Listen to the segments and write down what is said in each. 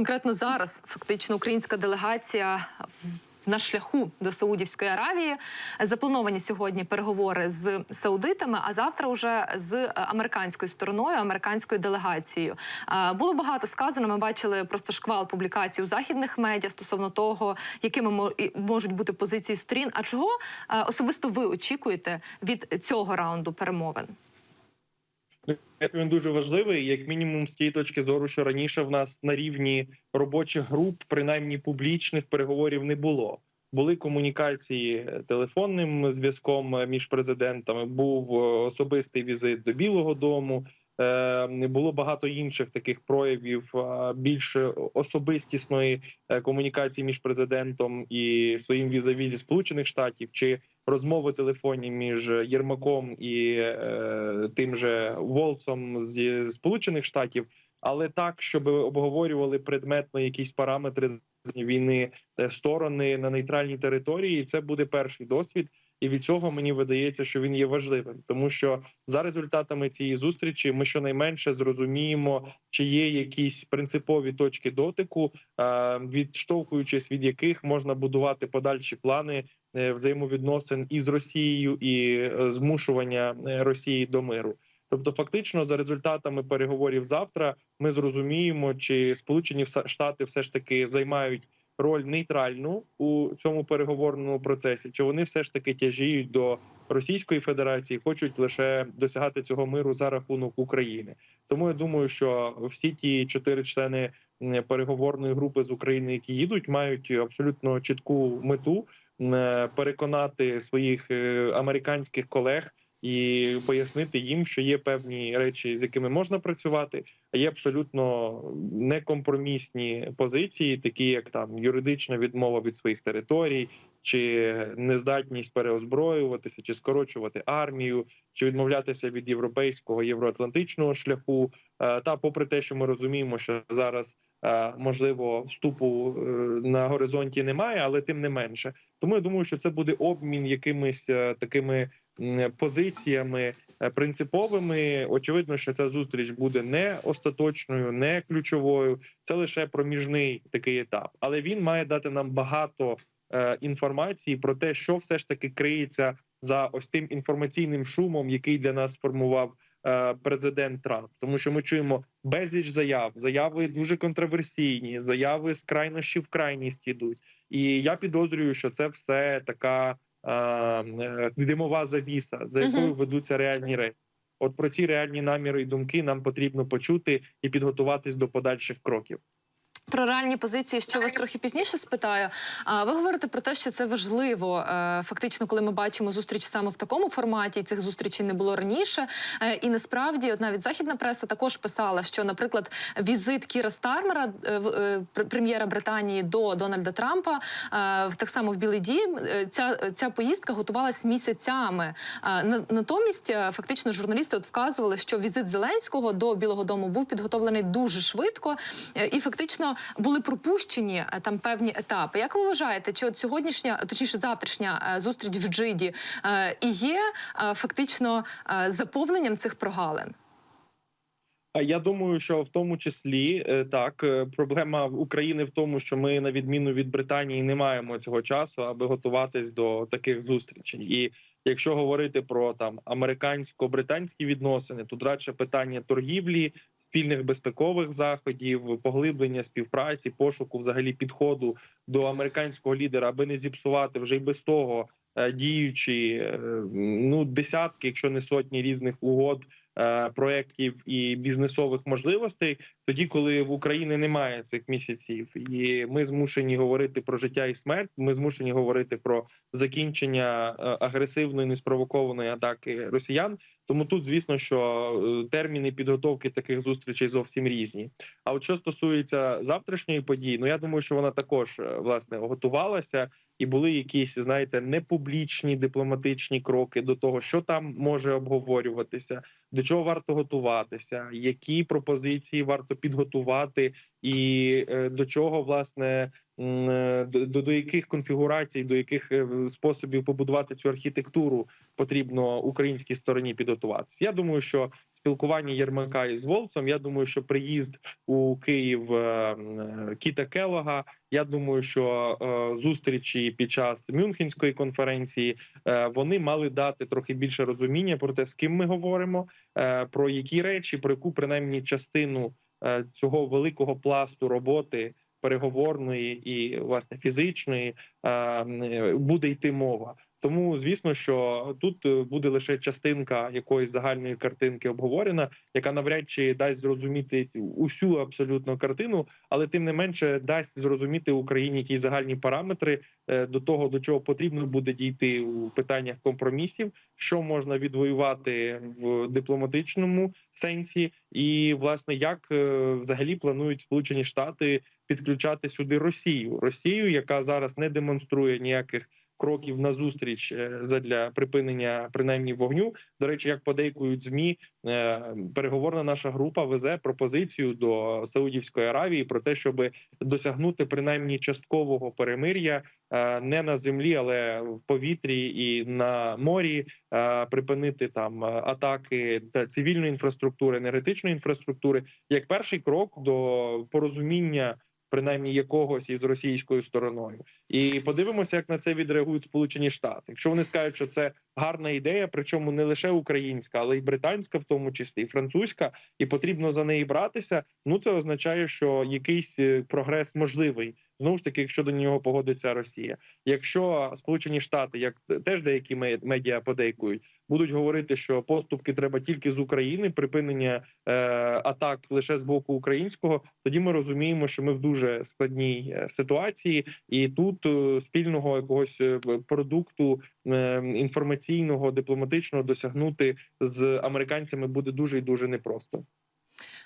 конкретно зараз фактично українська делегація на шляху до Саудівської Аравії. Заплановані сьогодні переговори з саудитами, а завтра вже з е, американською стороною, американською делегацією. Е, Було багато сказано. Ми бачили просто шквал публікацій у західних медіа стосовно того, якими можуть бути позиції сторін. А чого е, особисто ви очікуєте від цього раунду перемовин? Він дуже важливий, як мінімум, з тієї точки зору, що раніше в нас на рівні робочих груп, принаймні публічних переговорів не було. Були комунікації телефонним зв'язком між президентами. Був е, особистий візит до Білого Дому. Е, Було багато інших таких проявів більш особистісної е, комунікації між президентом і своїм візаві зі сполучених штатів чи розмови телефонні між Єрмаком і е, тим же Волцом з Сполучених Штатів, але так, щоб обговорювали предметно якісь параметри війни е, сторони на нейтральній території. і Це буде перший досвід, і від цього мені видається, що він є важливим, тому що за результатами цієї зустрічі ми щонайменше зрозуміємо, чи є якісь принципові точки дотику, е, відштовхуючись від яких можна будувати подальші плани е, взаємовідносин із Росією і е, змушування Росії до миру. Тобто, фактично, за результатами переговорів завтра, ми зрозуміємо, чи Сполучені Штати все ж таки займають роль нейтральну у цьому переговорному процесі, чи вони все ж таки тяжіють до Російської Федерації, хочуть лише досягати цього миру за рахунок України. Тому я думаю, що всі ті чотири члени переговорної групи з України, які їдуть, мають абсолютно чітку мету переконати своїх е, американських колег і пояснити їм, що є певні речі, з якими можна працювати, а є абсолютно некомпромісні позиції, такі як там юридична відмова від своїх територій, чи нездатність переозброюватися, чи скорочувати армію, чи відмовлятися від європейського євроатлантичного шляху. Е, Та, попри те, що ми розуміємо, що зараз можливо вступу е, на горизонті немає, але тим не менше. Тому я думаю, що це буде обмін якимись е, такими позиціями е, принциповими. Очевидно, що ця зустріч буде не остаточною, не ключовою. Це лише проміжний такий етап, але він має дати нам багато е, інформації про те, що все ж таки криється за ось тим інформаційним шумом, який для нас сформував е, президент Трамп, тому що ми чуємо безліч заяв, заяви дуже контроверсійні, заяви з крайнощі в крайність ідуть. І я підозрюю, що це все така е, е, димова завіса, за якою ведуться реальні речі. От про ці реальні наміри і думки нам потрібно почути і підготуватись до подальших кроків. Про реальні позиції ще вас трохи пізніше спитаю. А ви говорите про те, що це важливо. е, Фактично, коли ми бачимо зустріч саме в такому форматі, і цих зустрічей не було раніше. Е, І насправді, от навіть західна преса також писала, що, наприклад, візит Кіра Стармера, е, прем'єра Британії до Дональда Трампа, так само в Білий Дім, ця, ця поїздка готувалась місяцями. На- Натомість, фактично, журналісти от вказували, що візит Зеленського до Білого Дому був підготовлений дуже швидко, і фактично були пропущені е, там певні етапи. Як ви вважаєте, чи от сьогоднішня, точніше, завтрашня е, зустріч в Джиді е, і є фактично заповненням цих прогалин? Я думаю, що в тому числі е, так е, проблема України в тому, що ми, на відміну від Британії, не маємо цього часу, аби готуватись до таких зустрічей. І якщо говорити про там американсько-британські відносини, тут радше питання торгівлі, спільних безпекових заходів, поглиблення співпраці, пошуку взагалі підходу до американського лідера, аби не зіпсувати вже й без того е, діючі ну десятки, якщо не сотні різних угод проєктів і бізнесових можливостей, тоді, коли в Україні немає цих місяців, і ми змушені говорити про життя і смерть, ми змушені говорити про закінчення е, агресивної неспровокованої атаки росіян. Тому тут, звісно, що е, терміни підготовки таких зустрічей зовсім різні. А от що стосується завтрашньої події, ну я думаю, що вона також е, власне готувалася, і були якісь, знаєте, непублічні дипломатичні кроки до того, що там може обговорюватися, до чого варто готуватися, які пропозиції варто підготувати, і е, до чого власне е, до, до, яких конфігурацій, до яких е, способів побудувати цю архітектуру потрібно українській стороні підготуватися. Я думаю, що спілкування Єрмака із Волцом. Я думаю, що приїзд у Київ е, Кіта Келога. Я думаю, що е, зустрічі під час Мюнхенської конференції е, вони мали дати трохи більше розуміння про те, з ким ми говоримо, е, про які речі, про яку принаймні частину е, цього великого пласту роботи переговорної і власне фізичної е, буде йти мова. Тому звісно, що тут е, буде лише частинка якоїсь загальної картинки обговорена, яка навряд чи дасть зрозуміти усю абсолютно картину, але тим не менше дасть зрозуміти Україні якісь загальні параметри е, до того, до чого потрібно буде дійти у питаннях компромісів, що можна відвоювати в дипломатичному сенсі, і власне як е, взагалі планують Сполучені Штати підключати сюди Росію, Росію, яка зараз не демонструє ніяких кроків назустріч е, задля припинення принаймні вогню. До речі, як подейкують змі, е, переговорна наша група везе пропозицію до Саудівської Аравії про те, щоб досягнути принаймні часткового перемир'я не на землі, але в повітрі і на морі, е, припинити там е, атаки та цивільної інфраструктури, енергетичної інфраструктури, як перший крок до порозуміння. Принаймні якогось із російською стороною, і подивимося, як на це відреагують Сполучені Штати. Якщо вони скажуть, що це гарна ідея, причому не лише українська, але й британська, в тому числі і французька, і потрібно за неї братися. Ну це означає, що якийсь е, прогрес можливий. Знову ж таки, якщо до нього погодиться Росія. Якщо Сполучені Штати, як теж деякі медіа подейкують, будуть говорити, що поступки треба тільки з України, припинення е, атак лише з боку українського, тоді ми розуміємо, що ми в дуже складній е, ситуації, і тут е, спільного якогось е, продукту е, інформаційного дипломатичного досягнути з американцями буде дуже і дуже непросто.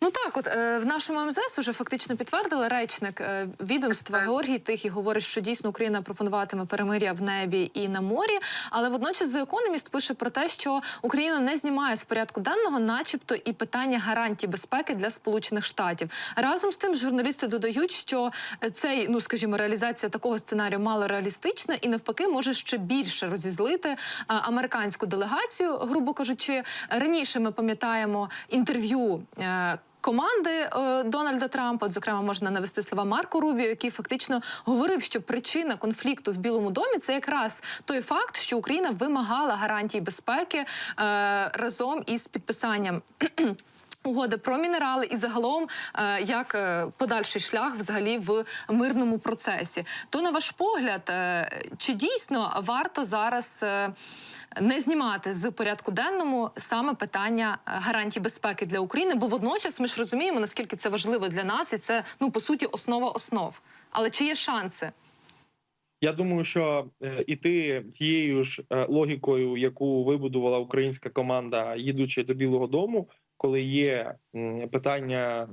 Ну так, от е, в нашому МЗС вже фактично підтвердили речник е, відомства Георгій Тихий говорить, що дійсно Україна пропонуватиме перемир'я в небі і на морі. Але водночас The Economist пише про те, що Україна не знімає з порядку денного, начебто, і питання гарантій безпеки для Сполучених Штатів. Разом з тим, журналісти додають, що е, цей, ну скажімо, реалізація такого сценарію мало реалістична і навпаки може ще більше розізлити е, американську делегацію, грубо кажучи, раніше ми пам'ятаємо інтерв'ю. е, Команди е, Дональда Трампа, от, зокрема, можна навести слова Марко Рубіо, який фактично говорив, що причина конфлікту в Білому домі це якраз той факт, що Україна вимагала гарантій безпеки е, разом із підписанням. Угоди про мінерали і загалом е, як е, подальший шлях взагалі в мирному процесі. То на ваш погляд, е, чи дійсно варто зараз не знімати з порядку денному саме питання гарантій безпеки для України? Бо водночас ми ж розуміємо, наскільки це важливо для нас, і це ну по суті основа основ. Але чи є шанси? Я думаю, що іти тією ж логікою, яку вибудувала українська команда, їдучи до Білого Дому, коли є питання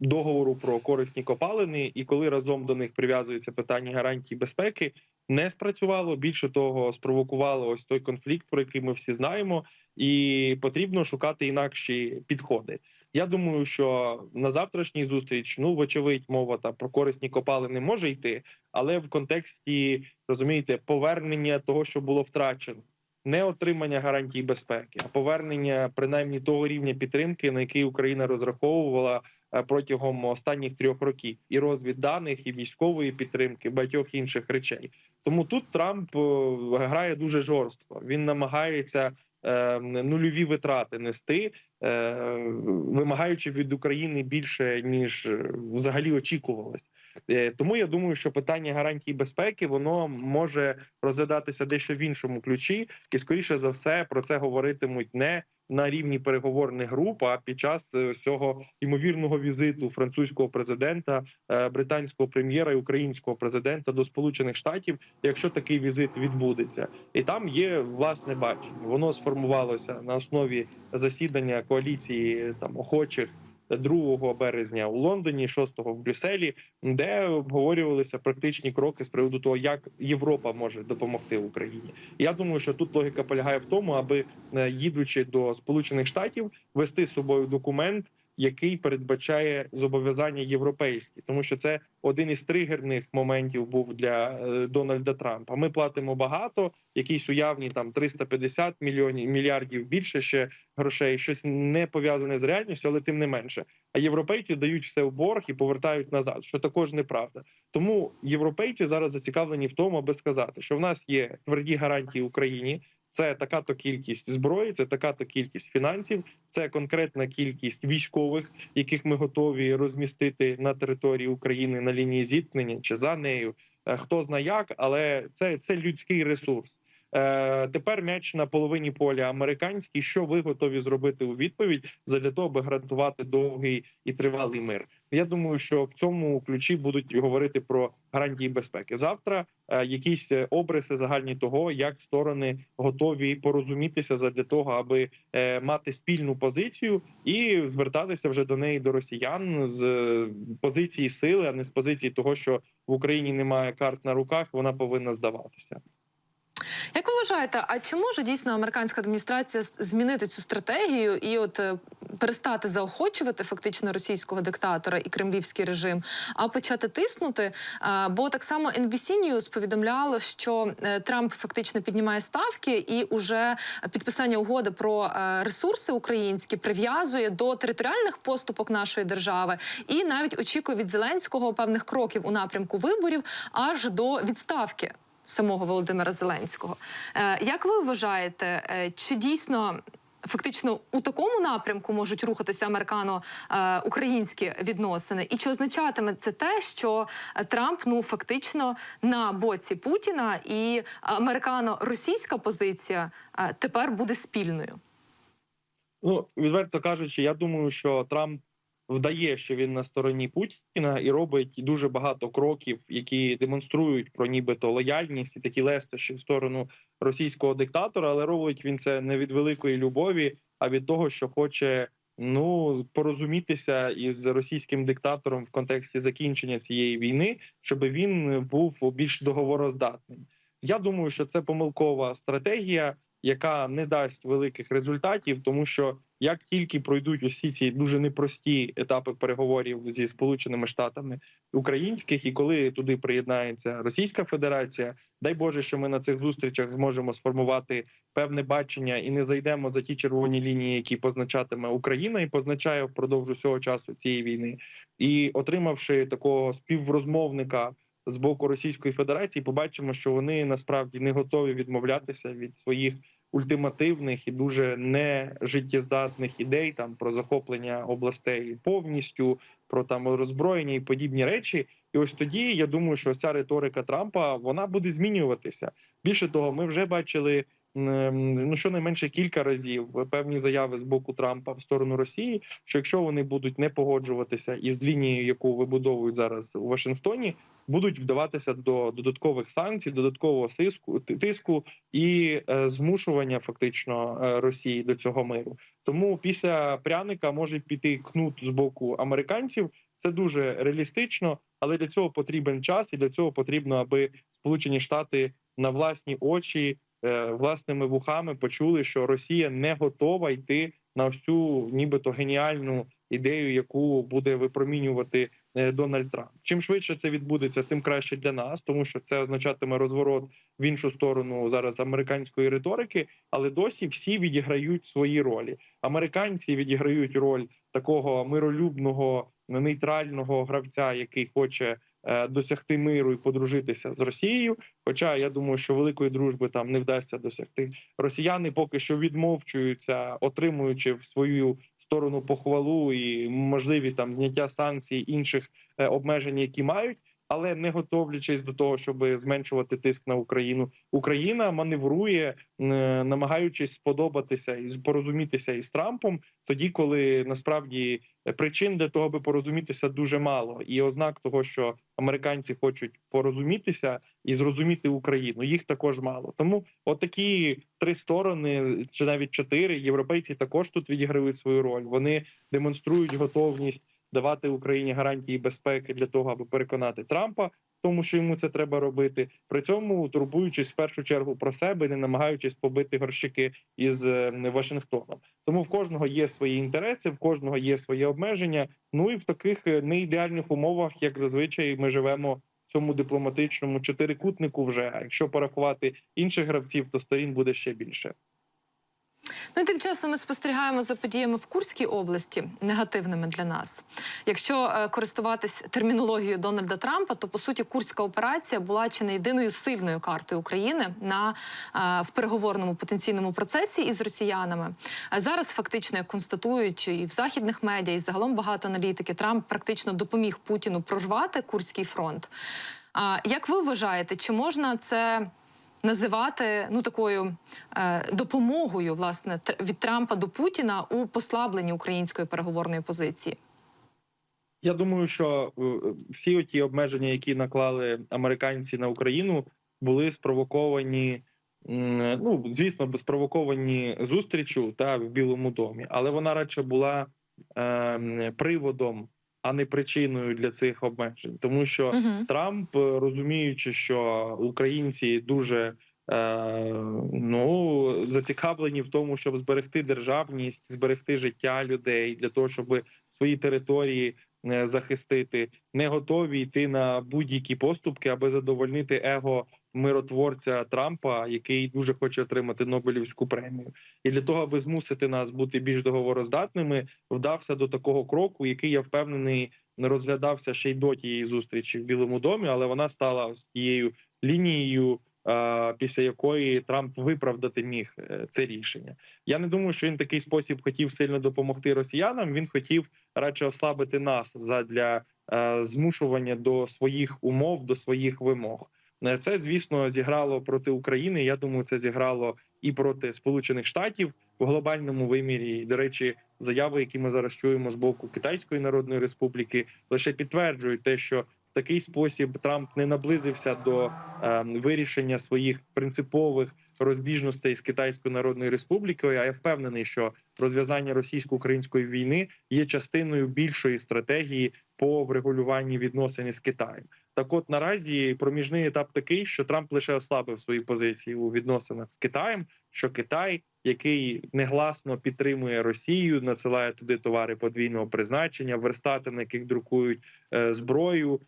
договору про корисні копалини, і коли разом до них прив'язується питання гарантій безпеки, не спрацювало. Більше того, спровокувало ось той конфлікт, про який ми всі знаємо, і потрібно шукати інакші підходи. Я думаю, що на завтрашній зустріч, ну вочевидь, мова там про корисні копалини може йти, але в контексті розумієте повернення того, що було втрачено. Не отримання гарантій безпеки, а повернення принаймні того рівня підтримки, на який Україна розраховувала е, протягом останніх трьох років, і розвідданих, і військової підтримки, багатьох інших речей. Тому тут Трамп е, грає дуже жорстко. Він намагається е, нульові витрати нести, вимагаючи від України більше ніж е, взагалі очікувалось. Е, Тому я думаю, що питання гарантій безпеки воно може розглядатися дещо в іншому ключі, і скоріше за все про це говоритимуть не на рівні переговорних груп, а під час е, цього ймовірного візиту французького президента, е, британського прем'єра і українського президента до Сполучених Штатів, якщо такий візит відбудеться, і там є власне бачення. Воно сформувалося на основі засідання коаліції там охочих. 2 березня у Лондоні, 6 в Брюсселі, де обговорювалися практичні кроки з приводу того, як Європа може допомогти Україні. Я думаю, що тут логіка полягає в тому, аби е, їдучи до Сполучених Штатів, вести з собою документ, який передбачає зобов'язання європейські, тому що це один із тригерних моментів був для е, Дональда Трампа. Ми платимо багато, якісь уявні там 350 мільйонів мільярдів більше ще грошей, щось не пов'язане з реальністю, але тим не менше. А європейці дають все в борг і повертають назад, що також неправда. Тому європейці зараз зацікавлені в тому, аби сказати, що в нас є тверді гарантії Україні. Це така то кількість зброї, це така то кількість фінансів, це конкретна кількість військових, яких ми готові розмістити на території України на лінії зіткнення чи за нею. Е, Хто зна як, але це, це людський ресурс. Е, тепер м'яч на половині поля американський. Що ви готові зробити у відповідь для того, аби гарантувати довгий і тривалий мир? Я думаю, що в цьому ключі будуть говорити про гарантії безпеки. Завтра е, якісь е, обриси загальні того, як сторони готові порозумітися задля того, аби е, мати спільну позицію і звертатися вже до неї до росіян з позиції сили, а не з позиції того, що в Україні немає карт на руках, вона повинна здаватися. Як ви вважаєте, а чи може дійсно американська адміністрація змінити цю стратегію і от е, перестати заохочувати фактично російського диктатора і кремлівський режим, а почати тиснути? Бо так само NBC News повідомляло, що е, Трамп фактично піднімає ставки, і уже підписання угоди про е, ресурси українські прив'язує до територіальних поступок нашої держави, і навіть очікує від Зеленського певних кроків у напрямку виборів аж до відставки самого Володимира Зеленського. Е, Як ви вважаєте, е, чи дійсно фактично у такому напрямку можуть рухатися американо-українські відносини? І чи означатиме це те, що е, Трамп ну фактично на боці Путіна і американо-російська позиція е, тепер буде спільною? Ну відверто кажучи, я думаю, що Трамп вдає, що він на стороні Путіна і робить дуже багато кроків, які демонструють про нібито лояльність і такі лестощі в сторону російського диктатора, але робить він це не від великої любові, а від того, що хоче. Ну, порозумітися із російським диктатором в контексті закінчення цієї війни, щоб він був більш договороздатним. Я думаю, що це помилкова стратегія, яка не дасть великих результатів, тому що як тільки пройдуть усі ці дуже непрості етапи переговорів зі сполученими штатами українських, і коли туди приєднається Російська Федерація, дай Боже, що ми на цих зустрічах зможемо сформувати певне бачення і не зайдемо за ті червоні лінії, які позначатиме Україна і позначає впродовж усього часу цієї війни, і отримавши такого співрозмовника. З боку Російської Федерації побачимо, що вони насправді не готові відмовлятися від своїх ультимативних і дуже нежиттєздатних ідей там про захоплення областей повністю, про там роззброєння і подібні речі. І ось тоді я думаю, що ця риторика Трампа вона буде змінюватися. Більше того, ми вже бачили. М, Ну, щонайменше кілька разів певні заяви з боку Трампа в сторону Росії, що якщо вони будуть не погоджуватися із лінією, яку вибудовують зараз у Вашингтоні, будуть вдаватися до додаткових санкцій, додаткового сиску тиску і е, змушування фактично е, Росії до цього миру. Тому після пряника може піти кнут з боку американців. Це дуже реалістично, але для цього потрібен час, і для цього потрібно, аби Сполучені Штати на власні очі, власними вухами почули, що Росія не готова йти на всю нібито геніальну ідею, яку буде випромінювати е, Дональд Трамп. Чим швидше це відбудеться, тим краще для нас, тому що це означатиме розворот в іншу сторону зараз американської риторики, але досі всі відіграють свої ролі. Американці відіграють роль такого миролюбного нейтрального гравця, який хоче е, досягти миру і подружитися з Росією. Хоча я думаю, що великої дружби там не вдасться досягти. Росіяни поки що відмовчуються, отримуючи в свою сторону похвалу і можливі там зняття санкцій інших е, обмежень, які мають. Але не готовлячись до того, щоб зменшувати тиск на Україну, Україна маневрує, е, намагаючись сподобатися і порозумітися із Трампом, тоді коли насправді причин для того, аби порозумітися, дуже мало, і ознак того, що американці хочуть порозумітися і зрозуміти Україну, їх також мало. Тому отакі три сторони, чи навіть чотири європейці також тут відіграють свою роль. Вони демонструють готовність давати Україні гарантії безпеки для того, аби переконати Трампа тому, що йому це треба робити. При цьому турбуючись в першу чергу про себе, не намагаючись побити горщики із е, Вашингтоном. Тому в кожного є свої інтереси, в кожного є свої обмеження. Ну і в таких е, неідеальних умовах, як зазвичай, ми живемо цьому дипломатичному чотирикутнику. Вже а якщо порахувати інших гравців, то сторін буде ще більше. Ну і тим часом ми спостерігаємо за подіями в Курській області негативними для нас. Якщо е, користуватись термінологією Дональда Трампа, то по суті курська операція була чи не єдиною сильною картою України на е, в переговорному потенційному процесі із росіянами. А зараз фактично як констатують і в західних медіа, і загалом багато аналітики, Трамп практично допоміг Путіну прорвати Курський фронт. Як ви вважаєте, чи можна це? Називати ну такою е, допомогою власне від Трампа до Путіна у послабленні української переговорної позиції. Я думаю, що е, всі ті обмеження, які наклали американці на Україну, були спровоковані. Ну, звісно, спровоковані зустрічю та в Білому домі, але вона радше була е, приводом, а не причиною для цих обмежень, тому що Угу. Трамп, розуміючи, що українці дуже е, ну зацікавлені в тому, щоб зберегти державність, зберегти життя людей для того, щоб свої території захистити, не готові йти на будь-які поступки, аби задовольнити его миротворця Трампа, який дуже хоче отримати Нобелівську премію, і для того, аби змусити нас бути більш договороздатними, вдався до такого кроку, який я впевнений не розглядався ще й до тієї зустрічі в Білому домі, але вона стала ось тією лінією, е, після якої Трамп виправдати міг е, це рішення. Я не думаю, що він такий спосіб хотів сильно допомогти росіянам. Він хотів радше ослабити нас задля е, змушування до своїх умов, до своїх вимог. Е, Це, звісно, зіграло проти України. Я думаю, це зіграло і проти Сполучених Штатів в глобальному вимірі. До речі, заяви, які ми зараз чуємо з боку Китайської Народної Республіки, лише підтверджують те, що в такий спосіб Трамп не наблизився до е, вирішення своїх принципових розбіжностей з Китайською Народною Республікою. А я впевнений, що розв'язання російсько-української війни є частиною більшої стратегії по врегулюванні відносин з Китаєм. Так, от наразі проміжний етап такий, що Трамп лише ослабив свої позиції у відносинах з Китаєм. Що Китай, який негласно підтримує Росію, надсилає туди товари подвійного призначення, верстати, на яких друкують е, зброю,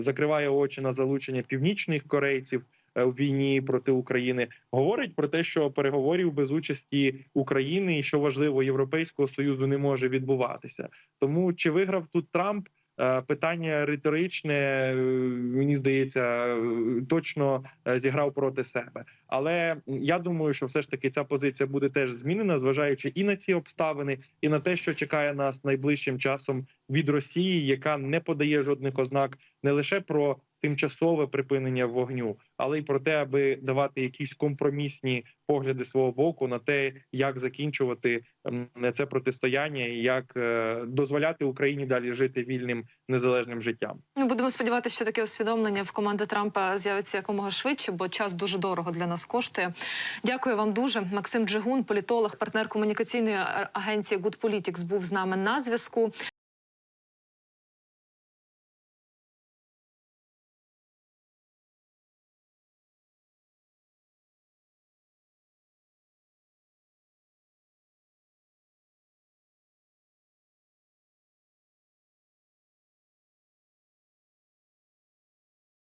закриває очі на залучення північних корейців в у війні проти України, говорить про те, що переговорів без участі України і що важливо Європейського союзу не може відбуватися. Тому чи виграв тут Трамп? Е, Питання риторичне, е, мені здається, е, точно зіграв проти себе. Але я думаю, що все ж таки ця позиція буде теж змінена, зважаючи і на ці обставини, і на те, що чекає нас найближчим часом від Росії, яка не подає жодних ознак не лише про тимчасове припинення вогню, але й про те, аби давати якісь компромісні погляди свого боку на те, як закінчувати це протистояння, і як е, дозволяти Україні далі жити вільним незалежним життям. Ну будемо сподіватися, що таке усвідомлення в команди Трампа з'явиться якомога швидше, бо час дуже дорого для нас коштує. Дякую вам дуже. Максим Джигун, політолог, партнер комунікаційної агенції Good Politics, був з нами на зв'язку.